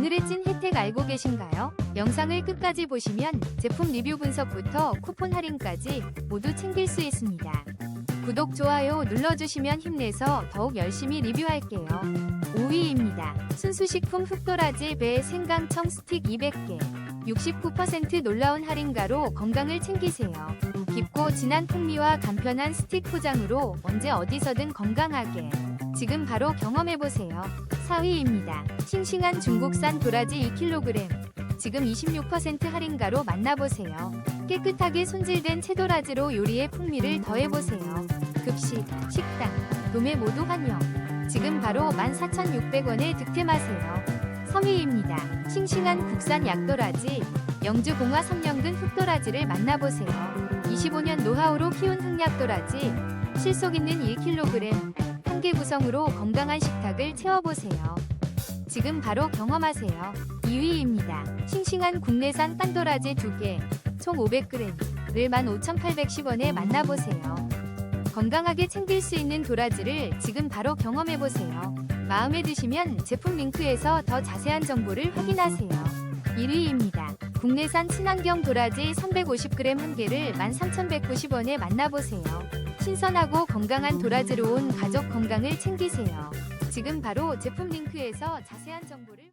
오늘의 찐 혜택 알고 계신가요? 영상을 끝까지 보시면 제품 리뷰 분석부터 쿠폰 할인까지 모두 챙길 수 있습니다. 구독, 좋아요 눌러주시면 힘내서 더욱 열심히 리뷰할게요. 5위입니다. 순수식품 흑도라지 배 생강청 스틱 200개. 69% 놀라운 할인가로 건강을 챙기세요. 깊고 진한 풍미와 간편한 스틱 포장으로 언제 어디서든 건강하게. 지금 바로 경험해보세요. 4위입니다. 싱싱한 중국산 도라지 2kg. 지금 26% 할인가로 만나보세요. 깨끗하게 손질된 채도라지로 요리의 풍미를 더해보세요. 급식, 식당, 도매 모두 환영. 지금 바로 14,600원에 득템하세요. 3위입니다. 싱싱한 국산 약도라지, 영주 봉화 3년근 흑도라지를 만나보세요. 25년 노하우로 키운 흑약도라지, 실속 있는 1kg, 한 개 구성으로 건강한 식탁을 채워보세요. 지금 바로 경험하세요. 2위입니다. 싱싱한 국내산 빤도라지 2개, 총 500g을 15,810원에 만나보세요. 건강하게 챙길 수 있는 도라지를 지금 바로 경험해보세요. 마음에 드시면 제품 링크에서 더 자세한 정보를 확인하세요. 1위입니다. 국내산 친환경 도라지 350g 한 개를 13,190원에 만나보세요. 신선하고 건강한 도라지로 온 가족 건강을 챙기세요. 지금 바로 제품 링크에서 자세한 정보를